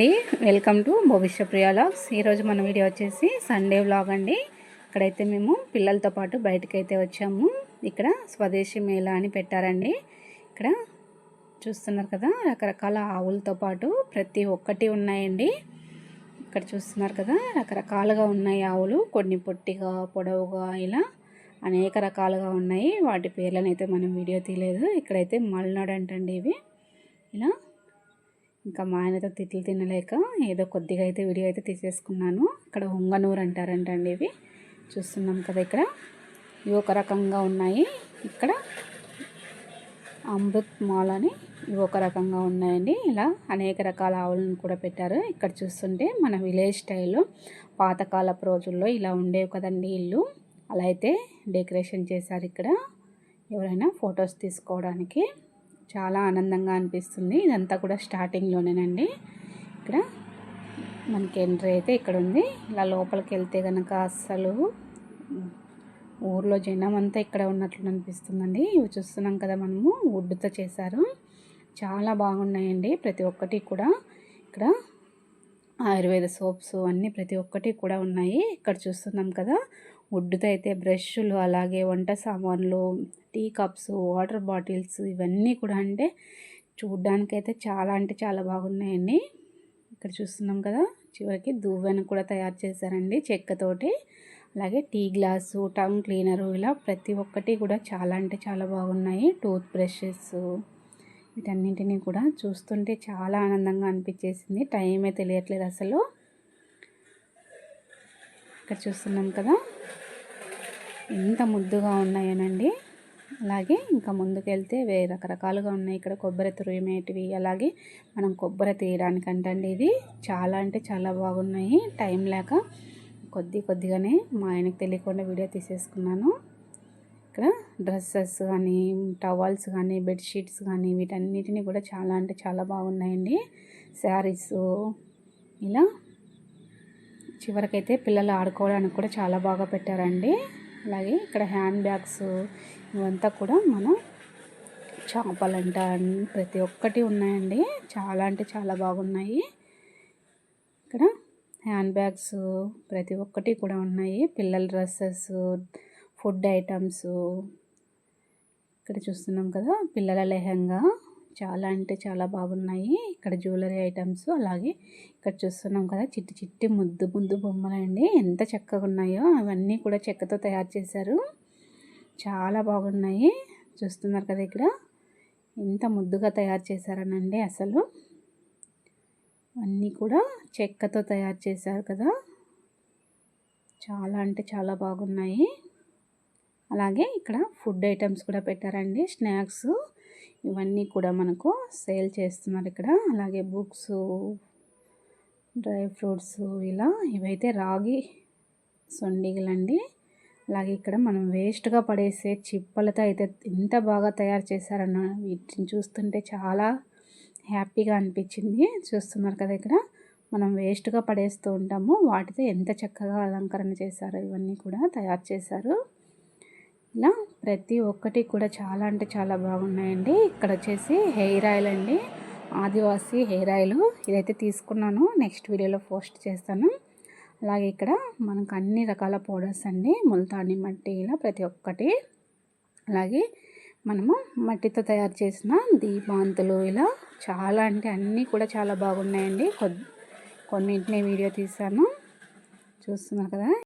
అండి. Welcome to భవిష్య ప్రియాలాగ్స్ ఈరోజు మన వీడియో వచ్చేసి సండే వ్లాగ్ అండి. ఇక్కడైతే మేము పిల్లలతో పాటు బయటకైతే అయితే వచ్చాము. ఇక్కడ స్వదేశీ మేళా అని పెట్టారండి. ఇక్కడ చూస్తున్నారు కదా రకరకాల ఆవులతో పాటు ప్రతి ఒక్కటి ఉన్నాయండి. ఇక్కడ చూస్తున్నారు కదా రకరకాలుగా ఉన్నాయి ఆవులు. కొన్ని పొట్టిగా పొడవుగా ఇలా అనేక రకాలుగా ఉన్నాయి. వాటి పేర్లను అయితే మనం వీడియో తీయలేదు. ఇక్కడైతే మల్నాడు అంటండి ఇవి. ఇలా ఇంకా మా ఆయనతో తిట్లు తినలేక ఏదో కొద్దిగా అయితే వీడియో అయితే తీసేసుకున్నాను. ఇక్కడ ఉంగనూరు అంటారంటండి ఇవి. చూస్తున్నాం కదా ఇక్కడ. ఇవి ఒక రకంగా ఉన్నాయి. ఇక్కడ అమృత్ మాల్ అని ఇవి ఒక రకంగా ఉన్నాయండి. ఇలా అనేక రకాల ఆవులను కూడా పెట్టారు. ఇక్కడ చూస్తుంటే మన విలేజ్ స్టైల్లో పాతకాలపు రోజుల్లో ఇలా ఉండేవి కదండి ఇల్లు. అలా అయితే డెకరేషన్ చేశారు ఇక్కడ. ఎవరైనా ఫొటోస్ తీసుకోవడానికి. చాలా ఆనందంగా అనిపిస్తుంది. ఇదంతా కూడా స్టార్టింగ్లోనేనండి. ఇక్కడ మనకి ఎంట్రీ అయితే ఇక్కడ ఉంది ఇలా లోపలికి వెళ్తే కనుక అస్సలు ఊర్లో జనం అంతా ఇక్కడ ఉన్నట్లు అనిపిస్తుందండి. ఇవి చూస్తున్నాం కదా మనము వుడ్తో చేశారు. చాలా బాగున్నాయండి ప్రతి ఒక్కటి కూడా. ఇక్కడ ఆయుర్వేద సోప్స్ అన్నీ ప్రతి ఒక్కటి కూడా ఉన్నాయి. ఇక్కడ చూస్తున్నాం కదా వుడ్తో అయితే బ్రష్లు అలాగే వంట సామాన్లు టీ కప్స్ వాటర్ బాటిల్స్ ఇవన్నీ కూడా అంటే చూడ్డానికైతే చాలా అంటే చాలా బాగున్నాయండి. ఇక్కడ చూస్తున్నాం కదా చివరికి దువ్వెన కూడా తయారు చేశారండి చెక్కతోటి. అలాగే టీ గ్లాసు టంగ్ క్లీనరు ఇలా ప్రతి ఒక్కటి కూడా చాలా అంటే చాలా బాగున్నాయి. టూత్ బ్రషెస్ వీటన్నింటినీ కూడా చూస్తుంటే చాలా ఆనందంగా అనిపించేసింది. టైమే తెలియట్లేదు అసలు. ఇక్కడ చూస్తున్నాం కదా. ఎంత ముద్దుగా ఉన్నాయనండి. అలాగే ఇంకా ముందుకెళ్తే వేరే రకరకాలుగా ఉన్నాయి. ఇక్కడ కొబ్బరి తురిమేటివి అలాగే మనం కొబ్బరి తీయడానికంటండి ఇది. చాలా అంటే చాలా బాగున్నాయి. టైం లేక కొద్ది కొద్దిగానే మా ఆయనకు తెలియకుండా వీడియో తీసేసుకున్నాను. ఇక్కడ డ్రెస్సెస్ కానీ టవల్స్ కానీ బెడ్షీట్స్ కానీ వీటన్నిటిని కూడా చాలా అంటే చాలా బాగున్నాయండి. శారీస్ ఇలా చివరికైతే పిల్లలు ఆడుకోవడానికి కూడా చాలా బాగా పెట్టారండి. అలాగే ఇక్కడ హ్యాండ్ బ్యాగ్స్ ఇవంతా కూడా మనం చేపలంట ప్రతి ఒక్కటి ఉన్నాయండి. చాలా అంటే చాలా బాగున్నాయి. ఇక్కడ హ్యాండ్ బ్యాగ్స్ ప్రతి ఒక్కటి కూడా ఉన్నాయి. పిల్లల డ్రెస్సెస్ ఫుడ్ ఐటమ్స్. ఇక్కడ చూస్తున్నాం కదా పిల్లల లెహంగా. చాలా అంటే చాలా బాగున్నాయి. ఇక్కడ జ్యువెలరీ ఐటమ్స్ అలాగే ఇక్కడ చూస్తున్నాం కదా చిట్టి చిట్టి ముద్దు ముద్దు బొమ్మలు అండి ఎంత చక్కగా ఉన్నాయో అవన్నీ కూడా చెక్కతో తయారు చేశారు. చాలా బాగున్నాయి. చూస్తున్నారు కదా ఇక్కడ. ఎంత ముద్దుగా తయారు చేశారనండి అసలు. అన్నీ కూడా చెక్కతో తయారు చేశారు కదా. చాలా అంటే చాలా బాగున్నాయి. అలాగే ఇక్కడ ఫుడ్ ఐటమ్స్ కూడా పెట్టారండి. స్నాక్స్ ఇవన్నీ కూడా మనకు సేల్ చేస్తున్నారు ఇక్కడ. అలాగే బుక్స్ డ్రై ఫ్రూట్స్ ఇలా ఇవైతే రాగి సొండిగలండి. అలాగే ఇక్కడ మనం వేస్ట్గా పడేసే చిప్పలతో అయితే ఎంత బాగా తయారు చేశారన్న వీటిని చూస్తుంటే చాలా హ్యాపీగా అనిపించింది. చూస్తున్నారు కదా ఇక్కడ. మనం వేస్ట్గా పడేస్తూ ఉంటాము. వాటితో ఎంత చక్కగా అలంకరణ చేశారో ఇవన్నీ కూడా తయారు చేశారు. ఇలా ప్రతి ఒక్కటి కూడా చాలా అంటే చాలా బాగున్నాయండి. ఇక్కడ వచ్చేసి హెయిర్ ఆయిల్ అండి. Adivasi hair oil. ఇదైతే తీసుకున్నాను. నెక్స్ట్ వీడియోలో పోస్ట్ చేస్తాను. అలాగే ఇక్కడ మనకు అన్ని రకాల పౌడర్స్ అండి. ముల్తాని మట్టి ఇలా ప్రతి ఒక్కటి. అలాగే మనము మట్టితో తయారు చేసిన దీపాంతులు ఇలా చాలా అంటే అన్నీ కూడా చాలా బాగున్నాయండి. కొన్నింటిని వీడియో తీశాను. చూస్తున్నారు కదా?